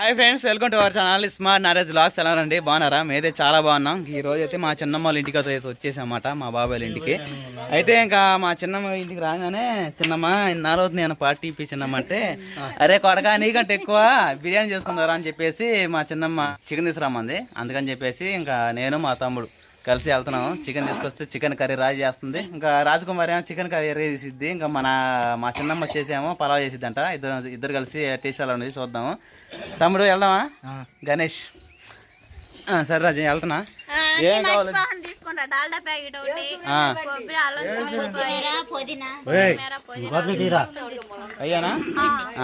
Hi friends welcome to our channel smart నారేజ్ blogs ఎలా రండి బాగున్నారా? మేదే చాలా బాగున్నాం. ఈ రోజు అయితే మా చిన్నమ్మ వాళ్ళ ఇంటికి అయితే వచ్చేసామాట మా బాబాయ్ వాళ్ళ ఇంటికి. అయితే ఇంకా మా చిన్నమ్మ ఇంటికి రాగానే చిన్నమ్మ నాలుగు నేను పార్టీ ఇప్పి చిన్నమ్మ అంటే అరే కొడగా నీకంటే ఎక్కువ బిర్యానీ చేసుకుందారా అని చెప్పేసి మా చిన్నమ్మ చికెన్ తీసుకురామంది. అందుకని చెప్పేసి ఇంకా నేను మా తమ్ముడు కలిసి వెళ్తున్నాము. చికెన్ తీసుకొస్తే చికెన్ కర్రీ రాజు చేస్తుంది. ఇంకా రాజకుమారి ఏమో చికెన్ కర్రీ చేసిద్ది. ఇంకా మన మా చిన్నమ్మ వచ్చేసేమో పలావ్ చేసిద్దంట. ఇద్దరు ఇద్దరు కలిసి టేస్ట్ ఎలా ఉండేది చూద్దాము. తమ్ముడు వెళ్దామా? గణేష్. ఆ, సరే రాజు వెళ్తున్నా. ఏం కావాలి? తీసుకుంటా. అయ్యానా?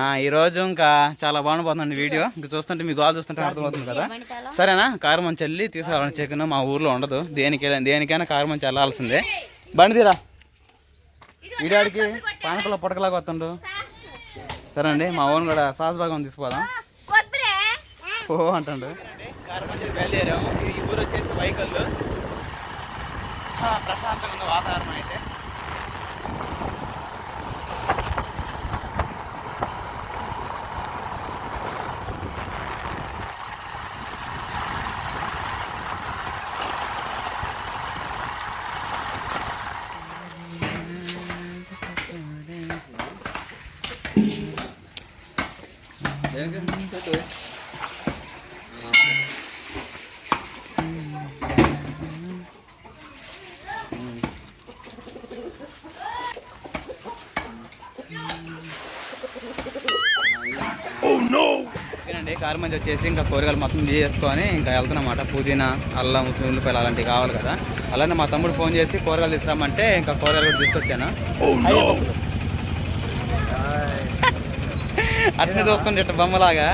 ఆ, ఈ రోజు ఇంకా చాలా బాగుండిపోతుంది వీడియో. ఇంకా చూస్తుంటే మీ గోల్ చూస్తుంటే అర్థమవుతుంది కదా. సరేనా? కారు మంచి వెళ్ళి తీసుకురావాలని చికెన్ మా ఊర్లో ఉండదు. దేనికి దేనికైనా కారు మంచి వెళ్ళాల్సిందే. బండి తీరా. వీడియాడికి పానకలో పుడకలాగా వస్తుండు. సరే అండి మా ఓన్ కూడా సాస్ భాగం తీసుకుపోదాం. ఓ అంటాడు. ఈ ఊరు వచ్చేసి ప్రశాంతంగా వాతావరణం. మంచి వచ్చేసి ఇంకా కూరగాయలు మొత్తం చేసుకొని ఇంకా వెళ్తున్నమాట పుదీనా అల్లం ఉల్లిపాయలు అలాంటివి కావాలి కదా. అలానే మా తమ్ముడు ఫోన్ చేసి కూరగాయలు తీసుకురామంటే ఇంకా కూరగాయలు కూడా తీసుకొచ్చాను. అట్నే చూస్తుండే ఇట్ట బొమ్మలాగా.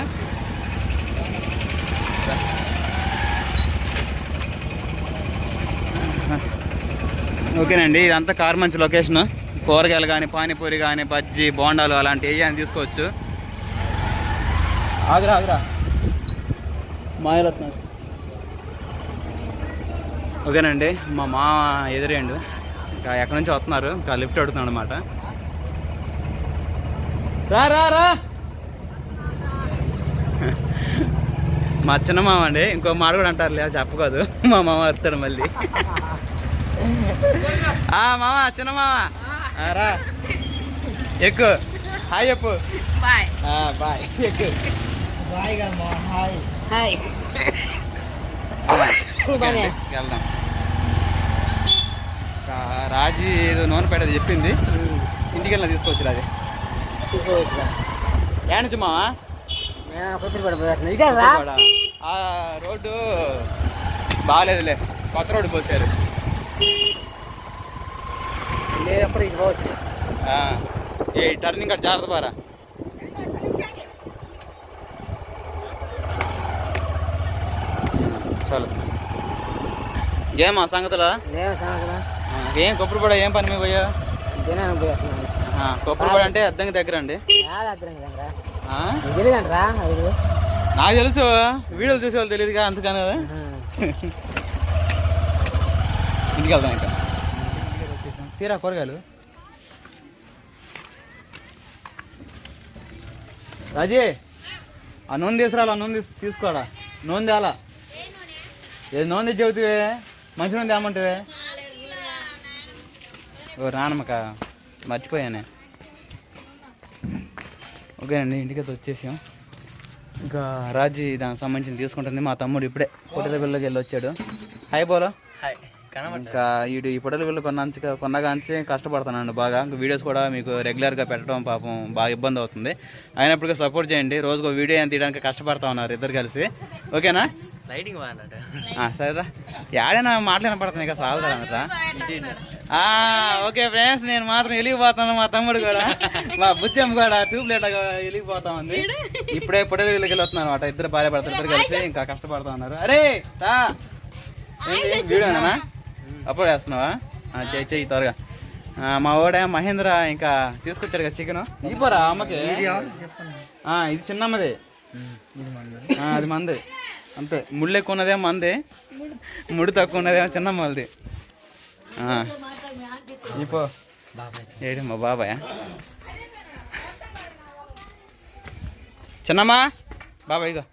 ఓకేనండి ఇదంతా కారు మంచి లొకేషన్. కూరగాయలు కానీ పానీపూరి కానీ బజ్జీ బోండాలు అలాంటివి ఏమైనా తీసుకోవచ్చు. ఆగురా ఆగురా. వస్తున్నారు ఓకేనండి మా మా ఎదురేండు. ఇంకా ఎక్కడి నుంచి వస్తున్నారు? ఇంకా లిఫ్ట్ అడుగుతున్నాడు అనమాట రా రా రా! మా చిన్న మామ అండి ఇంకో మాట కూడా అంటారు లేదా చెప్పకూడదు. మా మామ వస్తాడు మళ్ళీ. ఆ మామ చిన్న మామ. రా. ఎక్కు. హాయ్ చెప్పు. బాయ్. ఆ, బాయ్. ఎక్కు. హాయ్. వెళ్దాం. ఇంకా రాజీ ఏదో నూనె పెట్టదు చెప్పింది. ఇంటికి వెళ్ళిన తీసుకోవచ్చు ఏ నుంచి మావా? కూడా. ఆ రోడ్డు బాగాలేదులే. కొత్త రోడ్డు పోసారు. ఆ, ఈ టర్నింగ్ కట్ జాగ్రత్త పారా. ఏమా సంగతులు? ఏం కొబ్బరి కూడా ఏం పని మీద పోయా? కొబ్బరి కూడా అంటే అద్దంకి దగ్గర. అండి నాకు తెలుసు. వీడియోలు చూసే వాళ్ళు తెలియదుగా అందుకని. కదా ఇంటికి వెళ్దాం ఇంకా. తీరా కూరగాయలు? రాజీ ఆ నూనె తీసుకురాలా నూనె తీసు- తీసుకోరా నూనె తేలా ఏది నూనె చెబుతావే? మంచిగా ఉంది తేమంటావే ఓ రానమ్మక. మర్చిపోయానే. ఓకేనండి ఇంటికి అయితే వచ్చేసాం. ఇంకా రాజీ దానికి సంబంధించి తీసుకుంటుంది. మా తమ్ముడు ఇప్పుడే పొట్టెల బిల్లకి వెళ్ళి వచ్చాడు. హాయ్ బోలో. ఇంకా వీడు ఈ పొట్టెల బిల్లు కొన్నంచి కొన్నగాంచి కష్టపడుతున్నాను బాగా. ఇంకా వీడియోస్ కూడా మీకు రెగ్యులర్గా పెట్టడం పాపం బాగా ఇబ్బంది అవుతుంది. అయినప్పటికీ సపోర్ట్ చేయండి. రోజుకు వీడియో అని తీయడానికి కష్టపడతా ఉన్నారు ఇద్దరు కలిసి. ఓకేనా? లైటింగ్ సరేరా. ఏడైనా మాటలు వినపడుతున్నాయి కదా సాగుతారా ఓకే ఫ్రెండ్స్ నేను మాత్రం వెలిగిపోతాను మా తమ్ముడు కూడా. మా బుచ్చమ్మ కూడా ట్యూబ్ లైట్ వెలిగిపోతా ఉంది. ఇప్పుడే పొడలు వీళ్ళకి వెళ్తున్నాను అనమాట ఇద్దరు భార్య భర్తలు ఇద్దరు కలిసి ఇంకా కష్టపడుతా ఉన్నారు. అరే వీడియోనా అప్పుడు వేస్తున్నావా? ఆ, చెయ్యి త్వరగా. మా ఓడే మహేంద్ర ఇంకా తీసుకొచ్చాడు కదా చికెన్ ఇవ్వరా అమ్మకి? ఆ, ఇది చిన్నమ్మది. అది మంది. అంతే. ముళ్ళు ఎక్కువ ఉన్నదేమో మంది ముడి తక్కువ ఉన్నదేమో చిన్నమ్మది ఇపో ఏడు మా బాబాయ్? చిన్నమ్మా? బాబా ఇగో.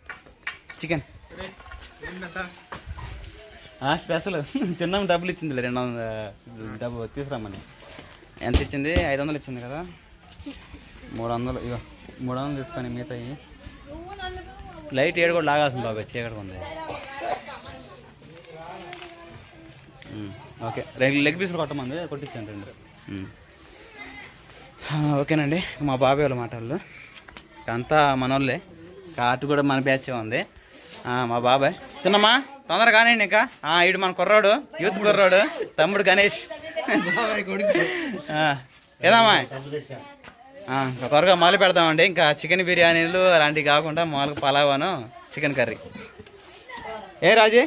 చికెన్. స్పెషల్ చిన్న డబ్బులు ఇచ్చింది రెండు వందల డబ్బు తీసుకురమ్మని. ఎంత ఇచ్చింది? ఐదు వందలు ఇచ్చింది కదా. మూడు వందలు ఇగో మూడు వందలు తీసుకొని మిగతాయి. లైట్ ఏడు కూడా లాగాల్సింది బాబా చీకటి ఉంది ఓకే. రెండు లెగ్ పీసులు కొట్టమంది కొట్టించాను రెండు. ఓకేనండి. మా బాబాయ్ వాళ్ళ మాటలు అంతా మనోళ్ళే. కాటు కూడా మన బ్యాచ్ ఉంది. మా బాబాయ్. చిన్నమ్మా తొందరగా కానివ్వండి ఇంకా. ఈడు మన కుర్రాడు యూత్ కుర్రాడు తమ్ముడు గణేష్. ఏదమ్మా? త్వరగా మొదలు పెడదామండి ఇంకా చికెన్ బిర్యానీలు అలాంటివి కాకుండా మామూలుగా పలావాను చికెన్ కర్రీ. ఏ రాజీ?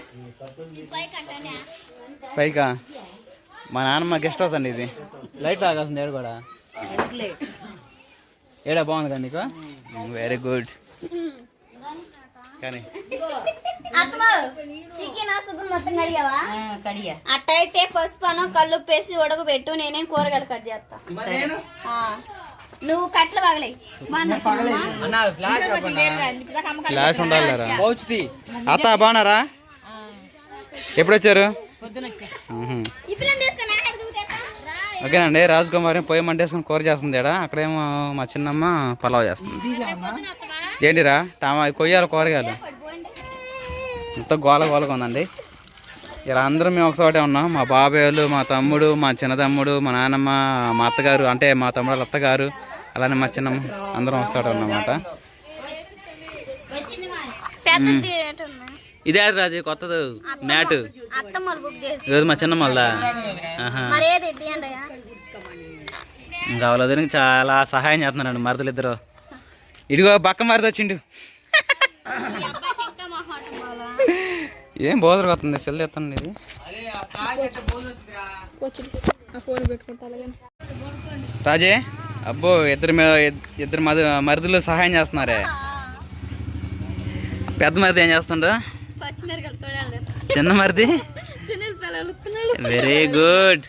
పైకా? మా నాన్నమ్మ గెస్ట్ హౌస్ అండి ఇది. లైట్ తాగాల్సింది ఏడు కూడా? ఏడా బాగుంది కదా నీకు వెరీ గుడ్. కానీ. చికెన్ సుబ్బు మొత్తం కడిగావా? కడియా అట్టయితే పసుపను కళ్ళు పేసి ఉడకబెట్టు నేనేం కూరగాయలు కట్ చేస్తా. ఆ. నువ్వు కట్లు పగలే. అన్న ఫ్లాష్ ఫ్లాష్ ఉండాలి లేరా పౌచ్ది. అత్త బాగున్నారా? ఎప్పుడు వచ్చారు మ్హూ. అండి తీసుకున్నా రాజకుమారి పొయ్యి మంటేసుకుని కూర చేస్తుంది ఇక్కడ అక్కడేమో మా చిన్నమ్మ పలావ్ చేస్తుంది. ఏంటిరా? టమా కొయ్యాలి కూరగాయలు. పడిపోయింది. ఇంత గోల గోలగా ఉందండి. ఇలా అందరం మేము ఒకసోటే ఉన్నాం. మా బాబాయ్ వాళ్ళు మా తమ్ముడు మా చిన్నతమ్ముడు మా నాన్నమ్మ మా అత్తగారు అంటే మా తమ్ముడు వాళ్ళ అత్తగారు అలానే మా చిన్నమ్మ అందరం ఒకసోటే ఉన్నమాట ఇదే రాజు? కొత్తది. మ్యాట్. ఈరోజు మా ఏది ఇట్టియండి ఇంకా వాళ్ళ చాలా సహాయం చేస్తున్నారండి మరదలు ఇద్దరు. ఇదిగో బక్క మరద వచ్చిండు. ఏం బోదరు వస్తుంది సెల్ ఎత్తండి ఇది. రాజే అబ్బో ఇద్దరు ఇద్దరు మధు మరుదులు సహాయం చేస్తున్నారే. పెద్ద మరిది ఏం చేస్తుండ? పచ్చిమిరకాయలు తోడాలి చిన్న మరిది వెరీ గుడ్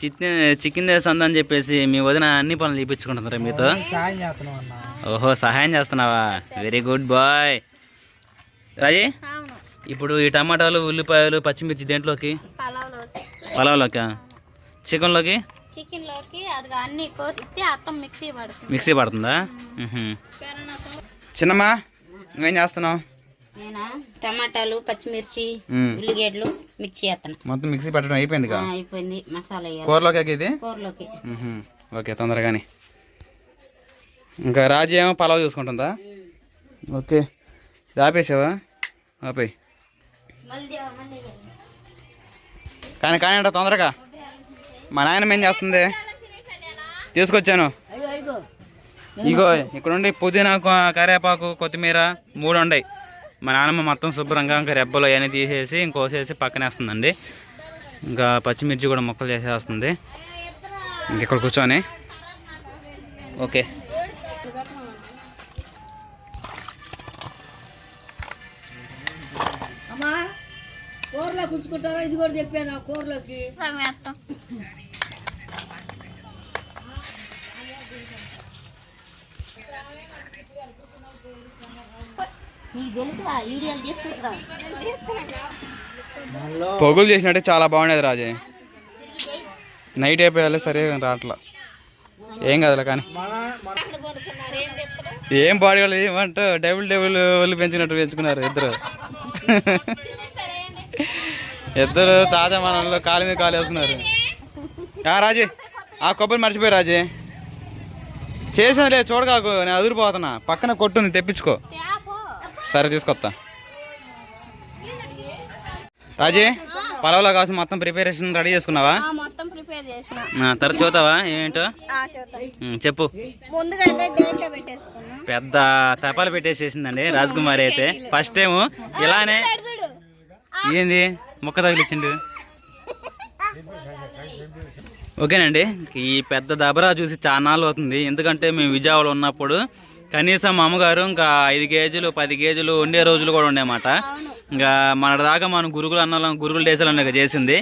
చికెన్ చికెన్ చేస్తుంది అని చెప్పేసి మీ వదిన అన్ని పనులు చూపించుకుంటున్నారా మీతో. ఓహో సహాయం చేస్తున్నావా? వెరీ గుడ్ బాయ్ రాజీ అవును ఇప్పుడు ఈ టమాటాలు ఉల్లిపాయలు పచ్చిమిర్చి దేంట్లోకి? పలావ్లో పలావ్లోకి? చికెన్లోకి? చికెన్లోకి అది అన్ని కోసిస్తే అత్తం మిక్సీ పడుతుంది. మిక్సీ చిన్నమ్మా నువ్వేం చేస్తున్నావు? నేనా? టమాటాలు పచ్చిమిర్చి. ఉల్లిగడ్డలు మిక్స్ చేస్తాను మొత్తం మిక్సీ పట్టడం అయిపోయింది అయిపోయింది. మసాలా కూరలోకి ఇది? కూరలోకి. ఓకే తొందరగాని. ఇంకా రాజీ ఏమో పలావ్ చూసుకుంటుందా? ఓకే. ఇది ఆపేసావా ఆపేయి. కానీ కానీ అంట తొందరగా. మా నాయనమ్మ ఏం చేస్తుంది? తీసుకొచ్చాను. ఇగో ఇక్కడ ఉండి పుదీనా కొ- కరివేపాకు కొత్తిమీర మూడు ఉన్నాయి మా నాన్నమ్మ మొత్తం శుభ్రంగా ఇంకా రెబ్బలు అవన్నీ తీసేసి ఇంకోసేసి పక్కనేస్తుందండి. ఇంకా పచ్చిమిర్చి కూడా ముక్కలు చేసేస్తుంది. ఇంక ఇక్కడ కూర్చొని. ఓకే. అమ్మా కూరలోకి ఉంచుకుంటారా ఇది కూడా చెప్పాను కూరలోకి. నీకు తెలుసు? వీడియోలు తీసుకుంటా పొగులు చేసినట్టే చాలా బాగుండేది రాజే. నైట్ అయిపోయాలి సరే రావట్లా. ఏం కదలే కానీ. ఏం బాడీ వాళ్ళు ఏమంటూ డబుల్ డబుల్ వాళ్ళు పెంచినట్టు పెంచుకున్నారు ఇద్దరు. ఇద్దరు తాజా మనలో కాలు మీద కాలు వేసుకున్నారు ఆ, రాజీ ఆ కొబ్బరి మర్చిపోయి రాజీ. చేసానులే చూడకాకు నేను అదిరిపోతున్నా. పక్కన కొట్టుంది తెప్పించుకో. తేపో సరే తీసుకొస్తా రాజీ పలవలో కావాల్సిన మొత్తం ప్రిపరేషన్ రెడీ చేసుకున్నావా? మొత్తం ప్రిపేర్ చేసిన. తర్వాత చూద్దావా ఏంటో? చెప్పు. ముందుగా పెద్ద తపాలు పెట్టేసేసిందండి రాజకుమారి అయితే. ఫస్ట్ టైం ఇలానే ఏంది? ముక్క తగిలిచ్చిండు. ఓకేనండి ఈ పెద్ద దబరా చూసి చాలా నాళ్ళు అవుతుంది. ఎందుకంటే మేము విజయవాడలో ఉన్నప్పుడు కనీసం మా అమ్మగారు ఇంకా ఐదు కేజీలు పది కేజీలు ఉండే రోజులు కూడా ఉండేమాట. ఇంకా మన దాకా మనం గురుగులు అన్నం గురుగులు డేసాలు అన్న చేసింది.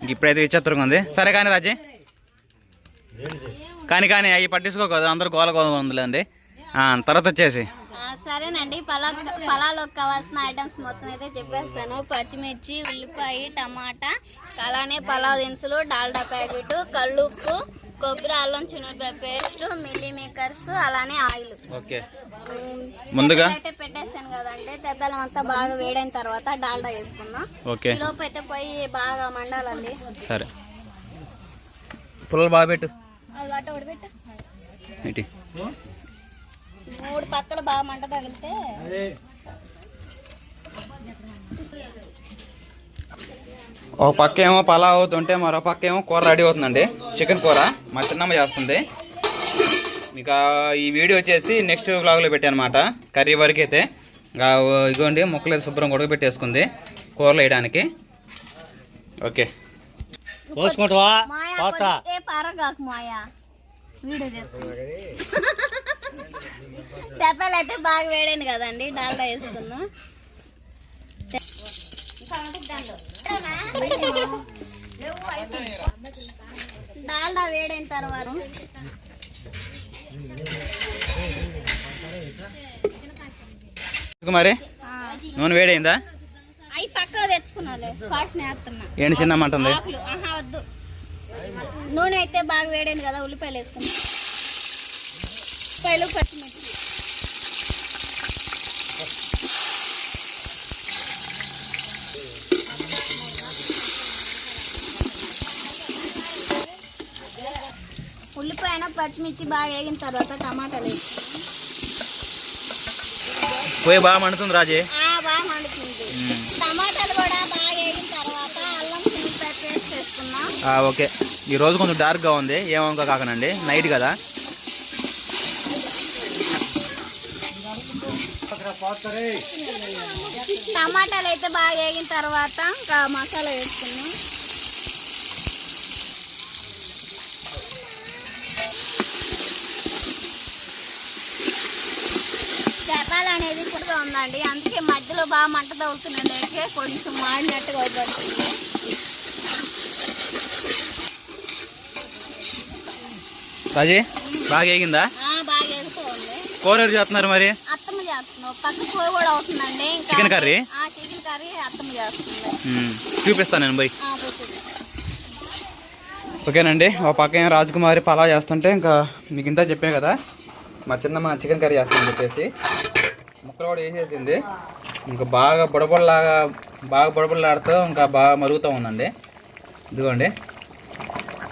ఇంక ఇప్పుడైతే విచిత్రంగా ఉంది. సరే కానీ రాజీ. కానీ కానీ అవి పట్టించుకోకూడదు అందరూ గోల గోల ఉందిలేండి. తర్వాత వచ్చేసి. సరేనండి. పలా పలాలోకి కావాల్సిన ఐటమ్స్ మొత్తం అయితే చెప్పేస్తాను. పచ్చిమిర్చి ఉల్లిపాయ టమాటా అలానే పలావ్ దినుసులు డాల్డా ప్యాకెట్ కల్లుప్పు కొబ్బరి అల్లం చిన్నపాయ పేస్ట్ మిల్లీ మేకర్స్ అలానే ఆయిల్. ఓకే. ముందుగా? అయితే పెట్టేస్తాను కదండి. తెద్దలం అంతా బాగా వేడైన తర్వాత డాల్డా వేసుకుందాం. ఓకే. ఈలోపు అయితే పోయి బాగా మండాలండి. సరే. పుల్లలు బాగా పెట్టు. అది వాట ఉడబెట్టు ఇటీ మూడు పక్కల బాగా మంట తగిలితే ఒక పక్క ఏమో పలావ్ అవుతుంటే మరో పక్క ఏమో కూర రెడీ అవుతుందండి. చికెన్ కూర మా చిన్నమ్మ చేస్తుంది. ఇక ఈ వీడియో వచ్చేసి నెక్స్ట్ వ్లాగ్లో పెట్టాను అనమాట కర్రీ వరకు అయితే. ఇంకా ఇగోండి ముక్కలు అయితే శుభ్రం ఉడకబెట్టేసుకుంది కూరలో వేయడానికి. ఓకే. పోసుకుంటావా తెప్పలు అయితే బాగా వేడైంది కదండి డాల్డా వేసుకుందాం. డాల్డా వేడైన తర్వాత. మరి? నూనె వేడైందా? అవి తెచ్చుకున్నాలే. ఏంటి ఆహా వద్దు. నూనె అయితే బాగా వేడైంది కదా ఉల్లిపాయలు వేసుకున్నాం. ఉల్లిపాయలు పచ్చిమిర్చి. ఉల్లిపాయన పచ్చిమిర్చి బాగా వేగిన తర్వాత టమాటాలు వేసుకున్నాం పోయి బాగా మండుతుంది రాజే. బాగా మండుతుంది. టమాటాలు కూడా బాగా వేగిన తర్వాత అల్లం పేస్ట్ వేసుకున్నాం ఓకే. ఈ రోజు కొంచెం డార్క్గా ఉంది. ఏమనుకో కాకనండి. నైట్ కదా. టమాటాలు అయితే బాగా వేగిన తర్వాత ఇంకా మసాలా వేసుకున్నాం చేపాలు అనేది ఉందండి అందుకే మధ్యలో బాగా మంట తగ్గుతుందండి కొంచెం మాడినట్టుగా అవుతుంది. రాజే బాగా వేసుకోండి కూర ఎవరు చేస్తున్నారు మరి? అత్తమ్మ చేస్తున్నాం పక్క కూర కూడా అవుతుందండి. Chicken curry? చికెన్ కర్రీ అత్తమ్మ చేస్తుంది. చూపిస్తాను నేను పోయి. పెట్టండి. ఓకేనండి. ఒక పక్క ఏం రాజకుమారి పలావ్ చేస్తుంటే ఇంకా మీకు ఇంత చెప్పే కదా. మా చిన్నమ్మ చికెన్ కర్రీ చేస్తామని చెప్పేసి. ముక్కలు కూడా వేసేసింది. ఇంకా బాగా బుడబుడలాగా బాగా బుడబుడలాడుతూ ఇంకా బాగా మరుగుతూ ఉందండి. ఇదిగోండి.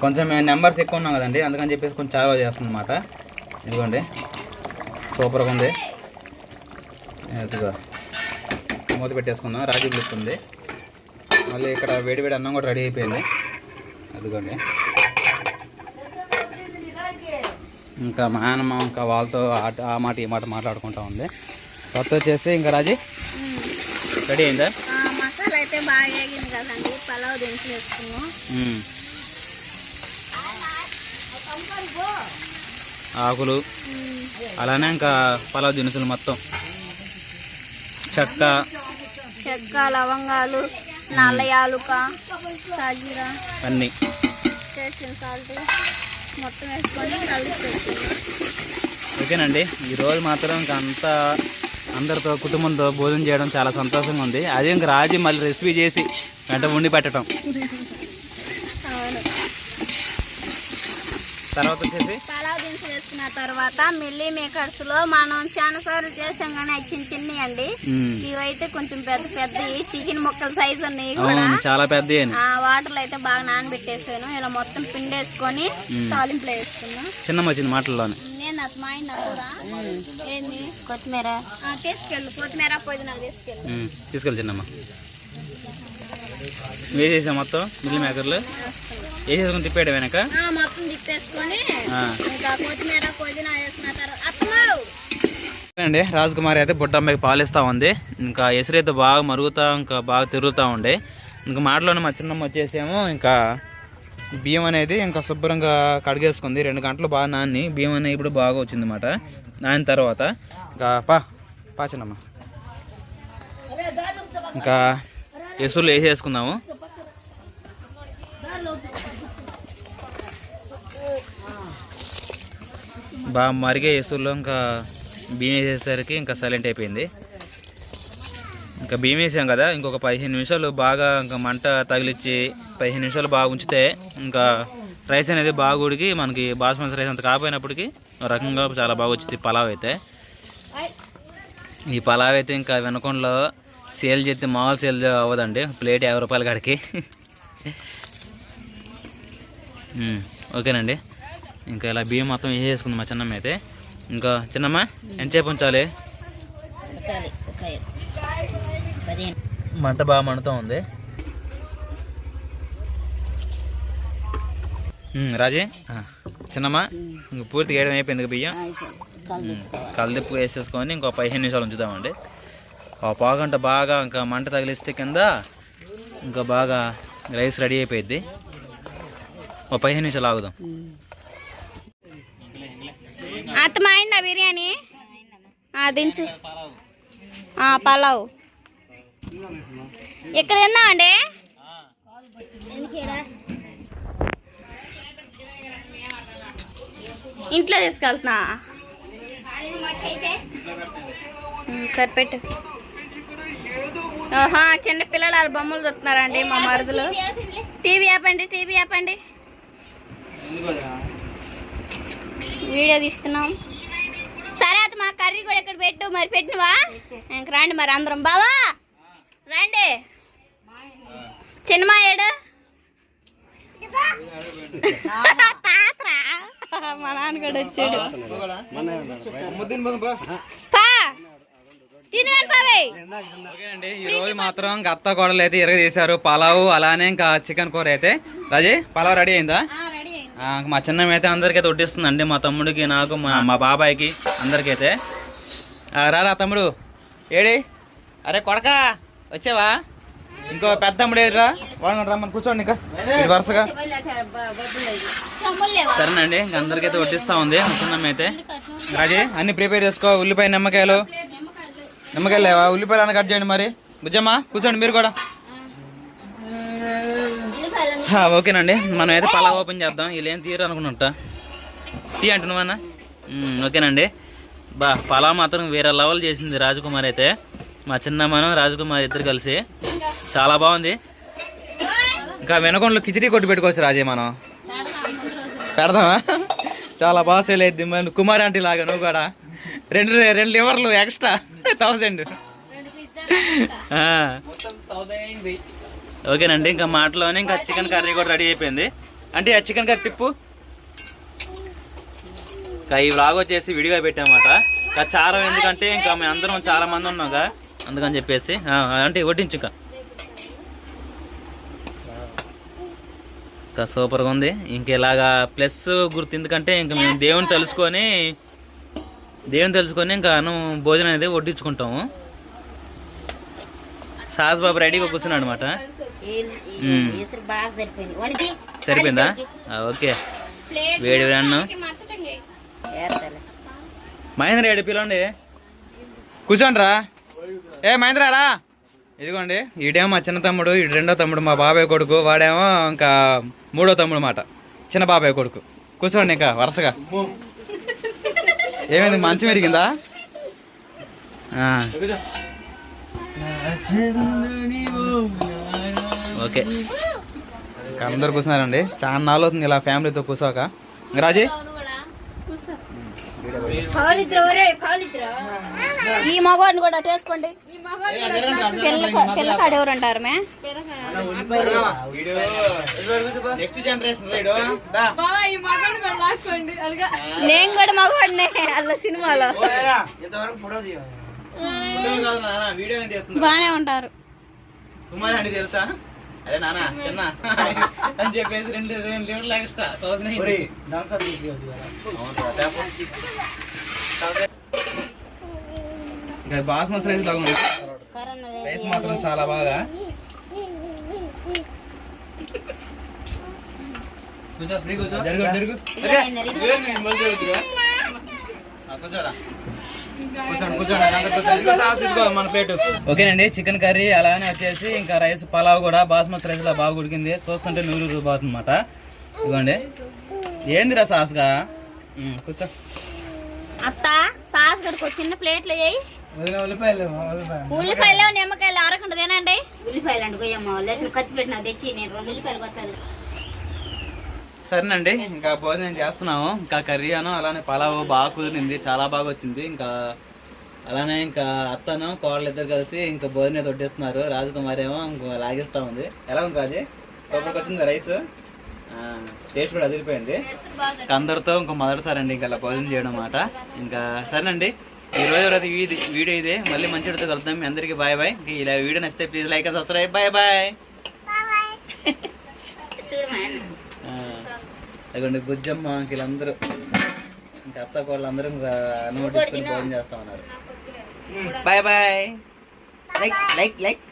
కొంచెం మేము నెంబర్స్ ఎక్కువ ఉన్నాం కదండి అందుకని చెప్పేసి కొంచెం చాలా చేస్తుంది అనమాట ఇదిగోండి. సూపర్గా ఉంది. ఇదిగో. మూత పెట్టేసుకుందాం. రాజీ పిలుస్తుంది. మళ్ళీ ఇక్కడ వేడి వేడి అన్నం కూడా రెడీ అయిపోయింది. అదిగోండి ఇంకా మా నాన్నమ్మ ఇంకా వాళ్ళతో ఆట ఆ మాట ఈ మాట మాట్లాడుకుంటా ఉంది. కొత్త వచ్చేసి ఇంకా రాజీ? రెడీ అయిందా? మసాలా అయితే బాగా వేగింది కదండి పలావ్ దినుసులు వేసుకున్నాం. ఆకులు. అలానే ఇంకా పలావ్ దినుసులు మొత్తం. చెక్క. చెక్క లవంగాలు నల్ల యాలుక సాజీరా అన్నీ. సాల్ట్ మొత్తం వేసుకొని ఓకేనండి. ఈరోజు మాత్రం ఇంకా అంతా అందరితో కుటుంబంతో భోజనం చేయడం చాలా సంతోషంగా ఉంది. అదే ఇంక రాజీ మళ్ళీ రెసిపీ చేసి వెంట ఉండి పెట్టడం తర్వాత వచ్చేసి? పలావ్ దినుసులు వేసుకున్న తర్వాత మిల్లీ మేకర్స్లో మనం చాలా సార్లు చేసాం కానీ అవి చిన్న చిన్నవి అండి. ఇవైతే కొంచెం పెద్ద పెద్దవి చికెన్ ముక్కల సైజు ఉన్నాయి కూడా. చాలా పెద్ద ఆ వాటర్లో అయితే బాగా నానబెట్టేసాను. ఇలా మొత్తం పిండేసుకొని తాలింపులో వేసుకున్నాం. చిన్న వచ్చింది మాటల్లోనే. నేను అది మా ఆయన కూడా. ఏంది? కొత్తిమీర. తీసుకెళ్ళు. కొత్తిమీర పుదీనా తీసుకెళ్ళు. తీసుకెళ్ళి చిన్నమ్మ. వేసేసా మొత్తం మిల్లి మేకర్లు. వేసేసుకుని తిప్పాడు వెనక? ఆ, మొత్తం తిప్పేసుకొని ఆ. ఇంకా కొత్తిమీర పుదీనా వేసుకున్న తర్వాత అత్తమ్మ అండి రాజకుమారి అయితే బుట్టమ్మాయికి పాలిస్తూ ఉంది. ఇంకా ఎసురైతే బాగా మరుగుతా ఇంకా బాగా తిరుగుతూ ఉండే ఇంకా మాటలోనే మా చిన్నమ్మ వచ్చేసేమో ఇంకా బియ్యం అనేది ఇంకా శుభ్రంగా కడిగేసుకుంది. రెండు గంటలు బాగా నాన్ని బియ్యం అనేది ఇప్పుడు బాగా వచ్చింది అనమాట నానిన తర్వాత ఇంకా పా పా చిన్నమ్మ. ఇంకా ఎసురులు వేసేసుకుందాము. బాగా మరిగే ఎసుల్లో ఇంకా బియ్యం వేసేసరికి ఇంకా సైలెంట్ అయిపోయింది. ఇంకా బియ్యం వేసాం కదా ఇంకొక పదిహేను నిమిషాలు బాగా ఇంకా మంట తగిలిచ్చి పదిహేను నిమిషాలు బాగా ఉంచితే ఇంకా రైస్ అనేది బాగా ఉడికి మనకి బాస్మతి రైస్ అంత కాపోయినప్పటికీ రకంగా చాలా బాగా వచ్చింది పలావ్ అయితే. ఈ పలావ్ అయితే ఇంకా వెనకొండలో సేల్ చేస్తే మామూలు సేల్ అవ్వదండి ప్లేట్ యాభై రూపాయల కాడికి. ఓకేనండి. ఇంకా ఇలా బియ్యం మొత్తం వేసేసుకుంది మా చిన్నమ్మ అయితే. ఇంకా చిన్నమ్మ ఎంతసేపు ఉంచాలి? మంట బాగా మండుతూ ఉంది. రాజీ? ఆ, చిన్నమ్మ ఇంక పూర్తిగా వేయడం అయిపోయింది ఇక బియ్యం. కలదిప్పు వేసేసుకొని ఇంకో పదిహేను నిమిషాలు ఉంచుదామండి. ఒక పావుగంట బాగా ఇంకా మంట తగిలిస్తే కింద ఇంకా బాగా రైస్ రెడీ అయిపోయింది ఒక పదిహేను నిమిషాలు ఆగుదాం. అత్తమైందా బిర్యానీ? ఆ, దించు. ఆ, పలావ్. ఇక్కడ తిందామండి ఇంట్లో తీసుకెళ్తున్నా. ఉమ్, సరిపెట్టు ఆహా చిన్న పిల్లలు వాళ్ళ బొమ్మలు చూస్తున్నారండి మా మరుదులు. టీవీ ఆపండి టీవీ ఆపండి. వీడియో తీస్తున్నాం. సరే అది మా కర్రీ కూడా ఇక్కడ పెట్టు? మరి పెట్టినవా? ఇంక రండి మరి అందరం. బావా రండి. చిన్నమా ఏడు? తాతరా? మా నాన్న కూడా వచ్చాడు. ఈ రోజు మాత్రం ఇంకా అత్త కూరలు అయితే ఇరగ చేశారు పలావు అలానే ఇంకా చికెన్ కూర అయితే. రాజీ పలావ్ రెడీ అయిందా? మా చిన్నమ్మ అయితే అందరికైతే వడ్డిస్తుందండి. మా తమ్ముడికి నాకు మా మా బాబాయ్కి అందరికైతే. రారా తమ్ముడు. ఏడి? అరే కొడక వచ్చావా? ఇంకో పెద్ద తమ్ముడు ఏడిరా? వాడు రమ్మని కూర్చోండి ఇంకా. వరుసగా. సరేనండి ఇంక అందరికైతే వడ్డిస్తా ఉంది. మా చిన్నమ్మ అయితే రాజీ అన్ని ప్రిపేర్ చేసుకో. ఉల్లిపాయ నిమ్మకాయలు. నిమ్మకాయలు లేవా? ఉల్లిపాయలు అన్న కట్ చేయండి మరి. బుజ్జమ్మ కూర్చోండి మీరు కూడా. ఓకేనండి. మనం అయితే పలావ్ ఓపెన్ చేద్దాం. వీళ్ళు ఏం తీయరు అనుకున్నట్ట. తీ అంటే నువ్వన్నా మ్మ్, ఓకేనండి. బా పలావ్ మాత్రం వేరే లెవెల్ చేసింది రాజకుమార్ అయితే. మా చిన్నమ్మను రాజకుమార్ ఇద్దరు కలిసి. చాలా బాగుంది. ఇంకా వెనకొండలో కిచిడి కొట్టి పెట్టుకోవచ్చు రాజే మనం. పెడదామా? చాలా బాగా సేల్ అయింది మరి కుమార్ ఆంటీ లాగా నువ్వు కూడా. రెండు రెండు లివర్లు ఎక్స్ట్రా థౌజండ్ ఓకేనండి ఇంకా మాటలోనే ఇంకా చికెన్ కర్రీ కూడా రెడీ అయిపోయింది. అంటే ఆ చికెన్ కర్రీ తిప్పు ఇంకా ఈ వ్లాగ్ వచ్చేసి విడిగా పెట్టామన్నమాట. ఇంకా చారం ఎందుకంటే ఇంకా మేము అందరం చాలా మంది కదా అందుకని చెప్పేసి. అంటే వడ్డించు ఇంకా. ఇంకా సూపర్గా ఉంది. ఇంక ఇలాగా ప్లస్ గుర్తు ఎందుకంటే ఇంకా మేము దేవుని తెలుసుకొని దేవుని తెలుసుకొని ఇంకా భోజనం అనేది వడ్డించుకుంటాము. సాస్ బాబు రెడీగా కూర్చున్నాడు అనమాట సరిపోయింది. వణికి సరిపోయిందా? ఆ, ఓకే. వేడి అన్నం. మహేంద్ర రెడ్డి పిలవండి. కూర్చోండి రా. ఏ మహేంద్ర రా. ఇదిగోండి ఈడేమో మా చిన్న తమ్ముడు ఈడు రెండో తమ్ముడు మా బాబాయ్ కొడుకు వాడేమో ఇంకా మూడో తమ్ముడు మాట. చిన్న బాబాయ్ కొడుకు. కూర్చోండి ఇంకా వరుసగా. ఏమైంది మంచం ఎరిగిందా ఆ. ఓకే. ఇంకా అందరు కూర్చున్నారండి. చాలా నాలుగు అవుతుంది ఇలా ఫ్యామిలీతో కూర్చోక. ఇంకా రాజీ? ఈ మగవాడిని కూడా టేసుకోండి పిల్ల పిల్లకాడు ఎవరు అంటారు మే? నెక్స్ట్ జనరేషన్ నేను కూడా మగవాడినే అల్ల సినిమాలో. బానే ఉంటారు. కుమార్ అండి తెలుసా? అరే నానా చిన్న. అని చెప్పేసి రెండు రెండు లీటర్లు ఎక్స్ట్రా థౌసండ్ ఇంకా బాస్మతి రైస్ లాగా రైస్ మాత్రం చాలా బాగా. కూర్చో ఫ్రీ కూర్చో. జరుగు జరుగు. కూర్చోరా. ఓకేనండి చికెన్ కర్రీ అలానే వచ్చేసి ఇంకా రైస్ పలావ్ కూడా బాస్మతి రైస్లో బాగా ఉడికింది. చూస్తుంటే నూరు రూపాయలు అనమాట ఇదిగోండి. ఏందిరా సాస్గా కూర్చో. అత్త సాస్ ఒక చిన్న ప్లేట్లు వేయి ఉల్లిపాయలు నిమ్మకాయలు ఆరకుండా తినండి. ఉల్లిపాయలు అండి కొయ్యమ్మ లేకపోతే కత్తి పెట్టినా తెచ్చి నేను రెండు ఉల్లిపాయలు కొత్తాను సరేనండి. ఇంకా భోజనం చేస్తున్నాము. ఇంకా కర్రీ అను అలానే పలావ్ బాగా కుదిరింది. చాలా బాగా వచ్చింది. ఇంకా అలానే ఇంకా అత్తను కోడలు ఇద్దరు కలిసి ఇంకా భోజనం తొట్టేస్తున్నారు రాజకుమారి ఏమో ఇంకో లాగేస్తా ఉంది. ఎలా ఉంది రాజీ? సూపర్కి వచ్చింది రైస్. టేస్ట్ కూడా అదిరిపోయింది. అందరితో ఇంకో మొదటిసారి అండి ఇంకా అలా భోజనం చేయడం అన్నమాట. ఇంకా సరేనండి. ఈ రోజు రోజు ఇది వీడియో ఇదే. మళ్ళీ మంచి వీడియోతో కలుద్దాం. మీ అందరికీ బాయ్ బాయ్. ఇలా వీడియో నచ్చితే please like and subscribe bye bye అదిగోండి బుజ్జమ్మ వీళ్ళందరూ ఇంకా అత్త ఇంకా అన్నం తీసుకొని భోజనం చేస్తా ఉన్నారు bye bye. Like like like.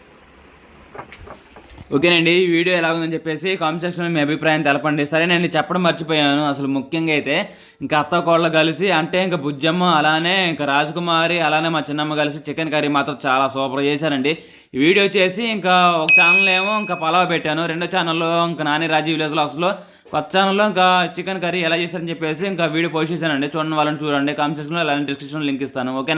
ఓకేనండి ఈ వీడియో ఎలా ఉందని చెప్పేసి కామెంట్ సెక్షన్లో మీ అభిప్రాయం తెలపండి. సరే నేను చెప్పడం మర్చిపోయాను. అసలు ముఖ్యంగా అయితే ఇంకా అత్త కోళ్ళ కలిసి అంటే ఇంకా బుజ్జమ్మ అలానే ఇంకా రాజకుమారి అలానే మా చిన్నమ్మ కలిసి చికెన్ కర్రీ మాత్రం చాలా సూపర్ చేశారండి. ఈ వీడియో చేసి ఇంకా ఒక ఛానల్ ఏమో ఇంకా పలావ్ పెట్టాను. రెండో ఛానల్లో ఇంకా నాని రాజీ విలేజ్ లాక్స్లో కొత్త ఇంకా చికెన్ కర్రీ ఎలా చేశారని చెప్పేసి ఇంకా వీడియో పోస్ట్ చేశానండి. చూడండి వాళ్ళని చూడండి. కామెంట్ సెక్షన్లో అలానే డిస్క్రిప్షన్లో లింక్ ఇస్తాను. ఓకే